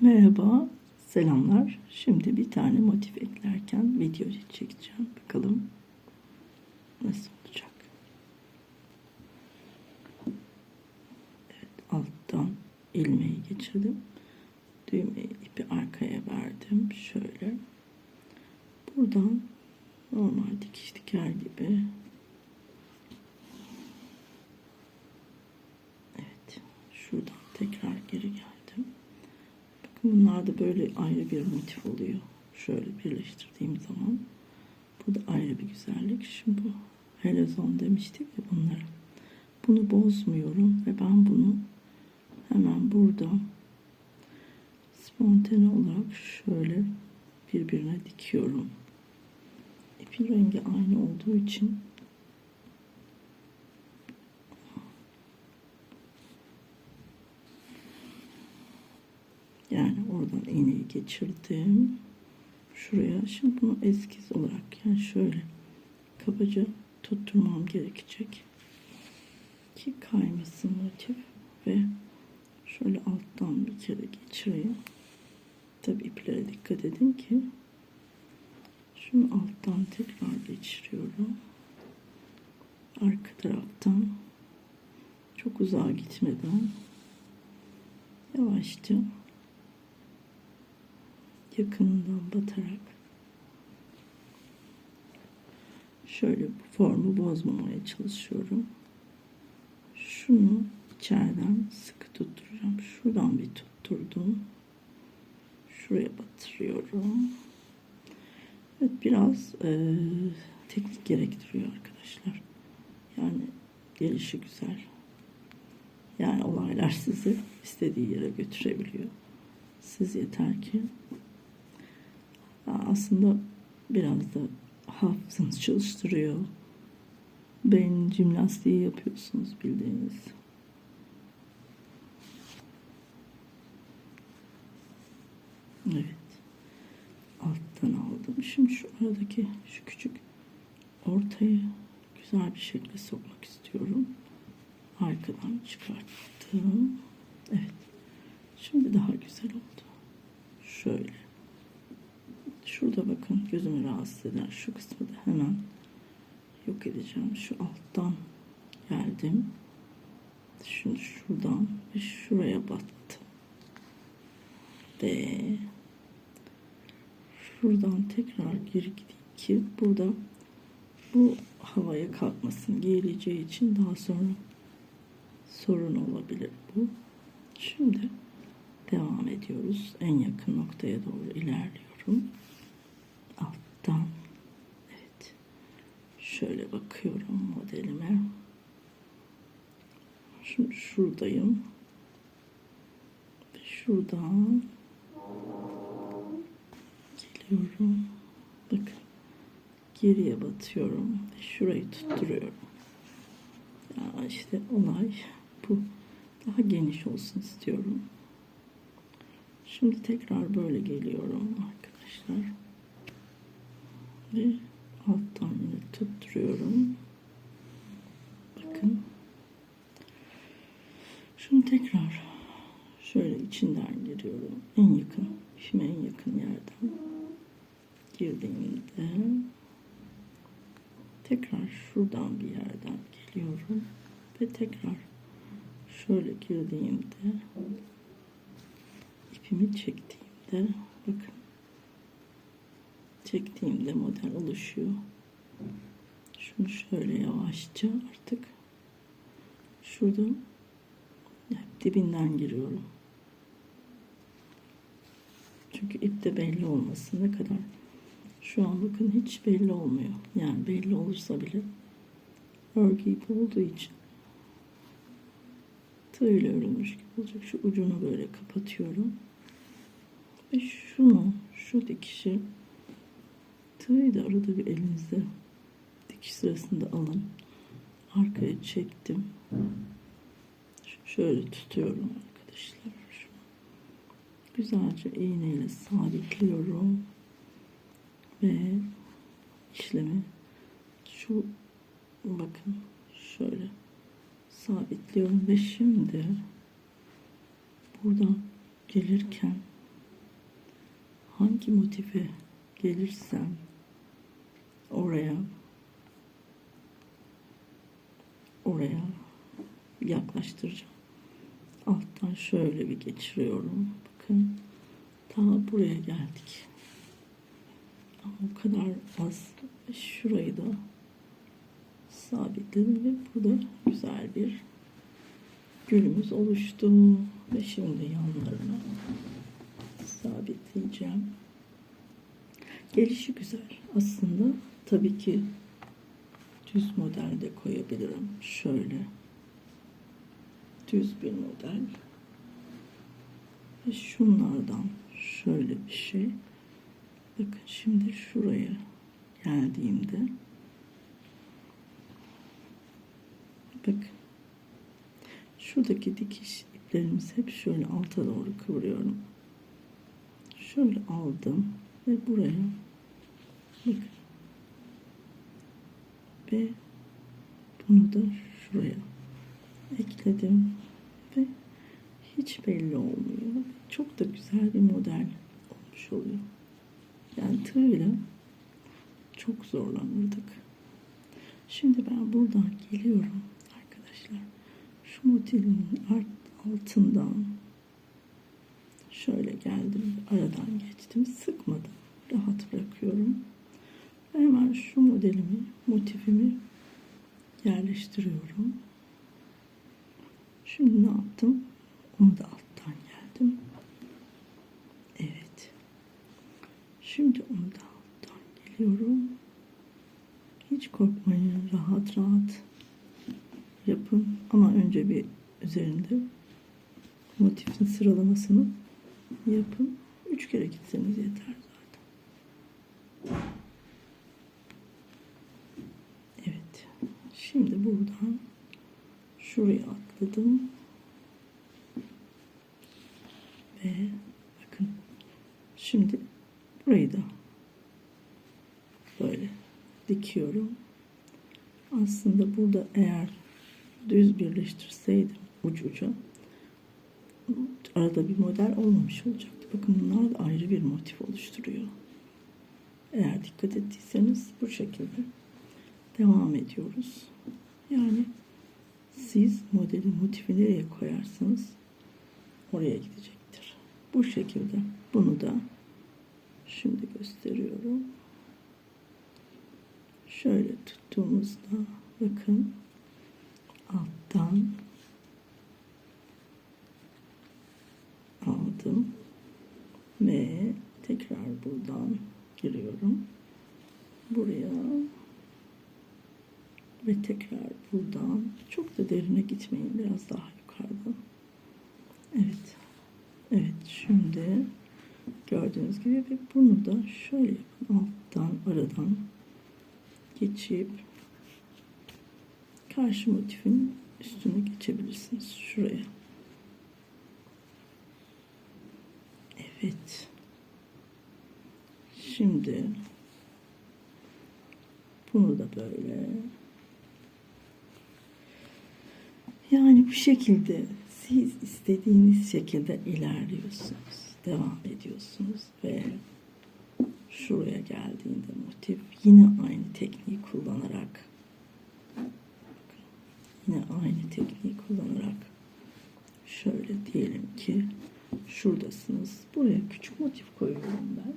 Merhaba, selamlar. Şimdi bir tane motif eklerken video çekeceğim. Bakalım nasıl olacak. Evet, alttan ilmeği geçirdim. Düğmeyi ipi arkaya verdim. Şöyle. Buradan normal dikiş diker gibi Evet. Şuradan tekrar geri geldim. Bakın bunlar da böyle ayrı bir motif oluyor. Şöyle birleştirdiğim zaman. Bu da ayrı bir güzellik. Şimdi bu helezon demiştik ya bunlara. Bunu bozmuyorum ve ben bunu hemen burada spontane olarak şöyle birbirine dikiyorum. İpin rengi aynı olduğu için Yani oradan iğneyi geçirdim. Şuraya. Şimdi bunu eskiz olarak yani şöyle kabaca tutturmam gerekecek. Ki kaymasın motif ve şöyle alttan bir kere geçireyim. Tabi iplere dikkat edin ki şunu alttan tekrar geçiriyorum. Arka taraftan çok uzağa gitmeden yavaşça yakınından batarak şöyle bu formu bozmamaya çalışıyorum. Şunu içeriden sıkı tutturacağım. Şuradan bir tutturdum. Şuraya batırıyorum. Evet biraz e, teknik gerektiriyor arkadaşlar. Yani gelişi güzel. Yani olaylar sizi istediği yere götürebiliyor. Siz yeter ki aslında biraz da hafızanızı çalıştırıyor. Beyin jimnastiği yapıyorsunuz bildiğiniz. Evet. Alttan aldım. Şimdi şu aradaki şu küçük ortayı güzel bir şekilde sokmak istiyorum. Arkadan çıkarttım. Evet. Şimdi daha güzel oldu. Şöyle. Şurada bakın gözümü rahatsız eden şu kısmı da hemen yok edeceğim. Şu alttan geldim. Şimdi şuradan ve şuraya battım. Ve şuradan tekrar geri gideyim ki burada bu havaya kalkmasın. Giyileceği için daha sonra sorun olabilir bu. Şimdi devam ediyoruz. En yakın noktaya doğru ilerliyorum alttan evet. Şöyle bakıyorum modelime. Şimdi şuradayım. Ve şuradan geliyorum. Bakın geriye batıyorum şurayı tutturuyorum. Ya işte olay bu. Daha geniş olsun istiyorum. Şimdi tekrar böyle geliyorum arkadaşlar ve alttan yine tutturuyorum. Bakın. Şunu tekrar şöyle içinden giriyorum. En yakın, şimdi en yakın yerden girdiğimde tekrar şuradan bir yerden geliyorum ve tekrar şöyle girdiğimde ipimi çektiğimde bakın çektiğimde model oluşuyor. Şunu şöyle yavaşça artık şurada dibinden giriyorum. Çünkü ipte belli olmasın ne kadar. Şu an bakın hiç belli olmuyor. Yani belli olursa bile örgü ip olduğu için tığ ile örülmüş gibi olacak. Şu ucunu böyle kapatıyorum. Ve şunu, şu dikişi Tığı da arada bir elinizde dikiş sırasında alın. Arkaya çektim. Şöyle tutuyorum arkadaşlar. Güzelce iğneyle sabitliyorum. Ve işlemi şu bakın şöyle sabitliyorum ve şimdi buradan gelirken hangi motife gelirsem oraya oraya yaklaştıracağım. Alttan şöyle bir geçiriyorum. Bakın ta buraya geldik. Ama o kadar az. Şurayı da sabitledim ve burada güzel bir gülümüz oluştu. Ve şimdi yanlarına sabitleyeceğim. Gelişi güzel. Aslında tabii ki düz model de koyabilirim. Şöyle düz bir model. Ve şunlardan şöyle bir şey. Bakın şimdi şuraya geldiğimde bakın şuradaki dikiş iplerimizi hep şöyle alta doğru kıvırıyorum. Şöyle aldım ve buraya bakın ve bunu da şuraya ekledim ve hiç belli olmuyor. Çok da güzel bir model olmuş oluyor. Yani tığıyla çok zorlanırdık. Şimdi ben buradan geliyorum arkadaşlar. Şu modelin altından şöyle geldim. Aradan geçtim. Sıkmadım. Rahat bırakıyorum. Hemen şu modelimi, motifimi yerleştiriyorum. Şimdi ne yaptım? Onu da alttan geldim. Evet. Şimdi onu da alttan geliyorum. Hiç korkmayın. Rahat rahat yapın. Ama önce bir üzerinde motifin sıralamasını yapın. Üç kere gitseniz yeter zaten. Evet. Şimdi buradan şuraya atladım. Ve bakın şimdi burayı da böyle dikiyorum. Aslında burada eğer düz birleştirseydim uç uca arada bir model olmamış olacaktı. Bakın bunlar da ayrı bir motif oluşturuyor. Eğer dikkat ettiyseniz bu şekilde devam ediyoruz. Yani siz modelin motifi nereye koyarsanız oraya gidecektir. Bu şekilde bunu da şimdi gösteriyorum. Şöyle tuttuğumuzda bakın alttan aldım ve tekrar buradan giriyorum. Buraya ve tekrar buradan çok da derine gitmeyin biraz daha yukarıda. Evet. Evet şimdi gördüğünüz gibi ve bunu da şöyle yapın alttan aradan geçip karşı motifin üstüne geçebilirsiniz şuraya. Evet. Şimdi bunu da böyle yani bu şekilde siz istediğiniz şekilde ilerliyorsunuz. Devam ediyorsunuz ve şuraya geldiğinde motif yine aynı tekniği kullanarak yine aynı tekniği kullanarak şöyle diyelim ki şuradasınız. Buraya küçük motif koyuyorum ben.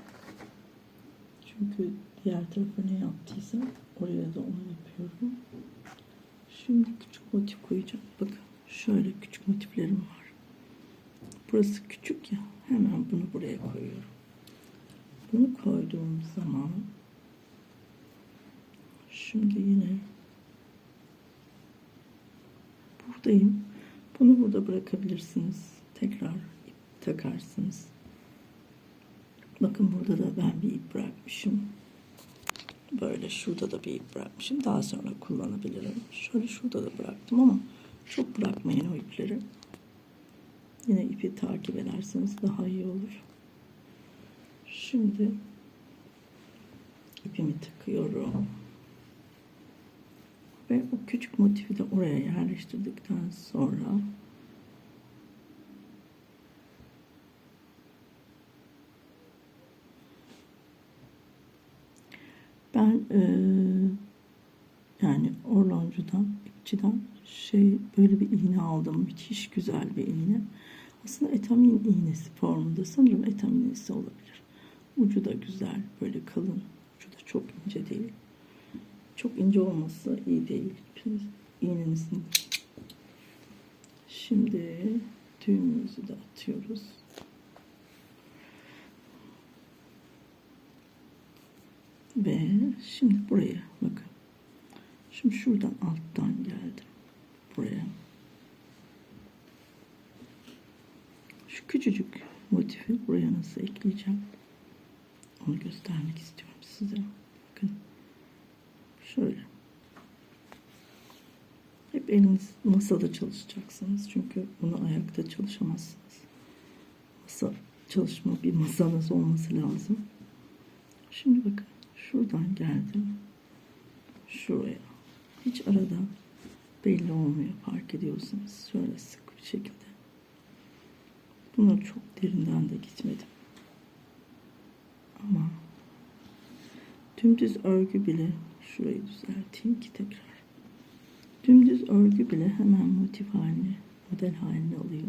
Çünkü diğer tarafa ne yaptıysam oraya da onu yapıyorum. Şimdi küçük motif koyacağım. Bakın şöyle küçük motiflerim var. Burası küçük ya. Hemen bunu buraya koyuyorum. Bunu koyduğum zaman şimdi yine buradayım. Bunu burada bırakabilirsiniz. Tekrar ip takarsınız. Bakın burada da ben bir ip bırakmışım. Böyle şurada da bir ip bırakmışım. Daha sonra kullanabilirim. Şöyle şurada da bıraktım ama çok bırakmayın o ipleri. Yine ipi takip ederseniz daha iyi olur. Şimdi ipimi takıyorum. Ve o küçük motifi de oraya yerleştirdikten sonra Ben eee, yani Orloncu'dan, ipçiden şey böyle bir iğne aldım. Müthiş güzel bir iğne. Aslında etamin iğnesi formunda. Sanırım etamin iğnesi olabilir. Ucu da güzel. Böyle kalın. Ucu da çok ince değil. Çok ince olması iyi değil. İğnenizin. Şimdi düğümümüzü de atıyoruz. Ve şimdi buraya bakın. Şimdi şuradan alttan geldim. Buraya. Şu küçücük motifi buraya nasıl ekleyeceğim? Onu göstermek istiyorum size. Bakın. Şöyle. Hep eliniz masada çalışacaksınız. Çünkü bunu ayakta çalışamazsınız. Masa çalışma bir masanız olması lazım. Şimdi bakın şuradan geldim. Şuraya. Hiç arada belli olmuyor fark ediyorsanız. Şöyle sık bir şekilde. Bunları çok derinden de gitmedim. Ama dümdüz örgü bile şurayı düzelteyim ki tekrar. Dümdüz örgü bile hemen motif halini, model halini alıyor.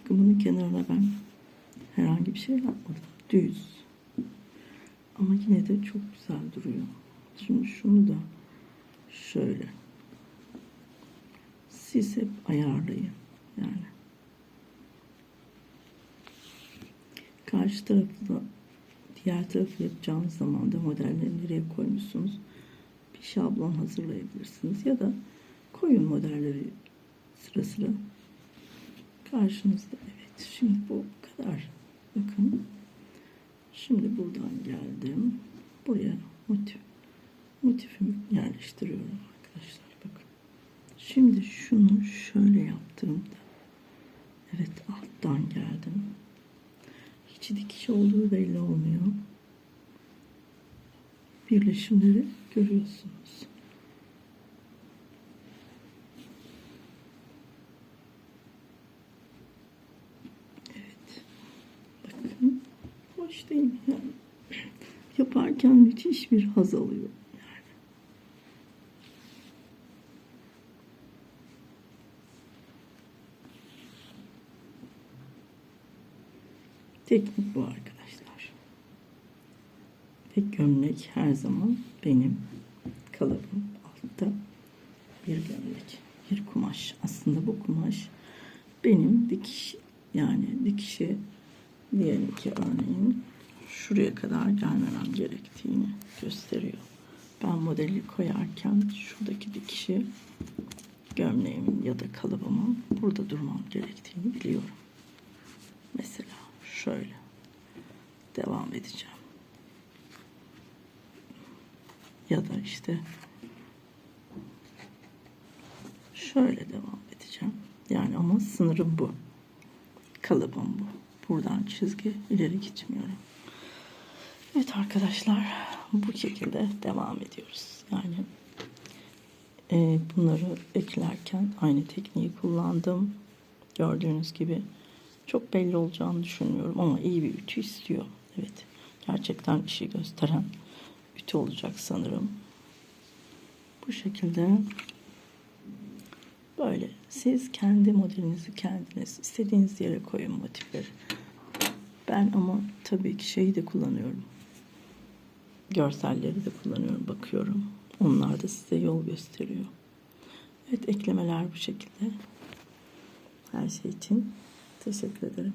Bakın bunun kenarına ben herhangi bir şey yapmadım. Düz. Ama yine de çok güzel duruyor. Şimdi şunu da şöyle. Siz hep ayarlayın. Yani. Karşı tarafı da diğer tarafı yapacağınız zaman da modelleri nereye koymuşsunuz? Bir şablon hazırlayabilirsiniz. Ya da koyun modelleri sıra sıra. Karşınızda. Evet. Şimdi bu kadar. Bakın. Şimdi buradan geldim. Buraya motif motifimi yerleştiriyorum arkadaşlar. Bakın. Şimdi şunu şöyle yaptığımda evet alttan geldim. Hiç dikiş olduğu belli olmuyor. Birleşimleri görüyorsunuz. Evet. Bakın. Mi? Yani yaparken müthiş bir haz alıyor. Teknik bu arkadaşlar. Ve gömlek her zaman benim kalıbım altta bir gömlek. Bir kumaş. Aslında bu kumaş benim dikiş yani dikişe diyelim ki örneğin şuraya kadar gelmemem gerektiğini gösteriyor. Ben modeli koyarken şuradaki dikişi gömleğimin ya da kalıbımın burada durmam gerektiğini biliyorum. Mesela şöyle devam edeceğim. Ya da işte şöyle devam edeceğim. Yani ama sınırım bu. Kalıbım bu. Buradan çizgi ileri gitmiyorum. Evet arkadaşlar bu şekilde devam ediyoruz. Yani e, bunları eklerken aynı tekniği kullandım. Gördüğünüz gibi çok belli olacağını düşünmüyorum ama iyi bir ütü istiyor. Evet gerçekten işi gösteren ütü olacak sanırım. Bu şekilde böyle siz kendi modelinizi kendiniz istediğiniz yere koyun motifleri. Ben ama tabii ki şeyi de kullanıyorum. Görselleri de kullanıyorum, bakıyorum. Onlar da size yol gösteriyor. Evet eklemeler bu şekilde. Her şey için teşekkür ederim.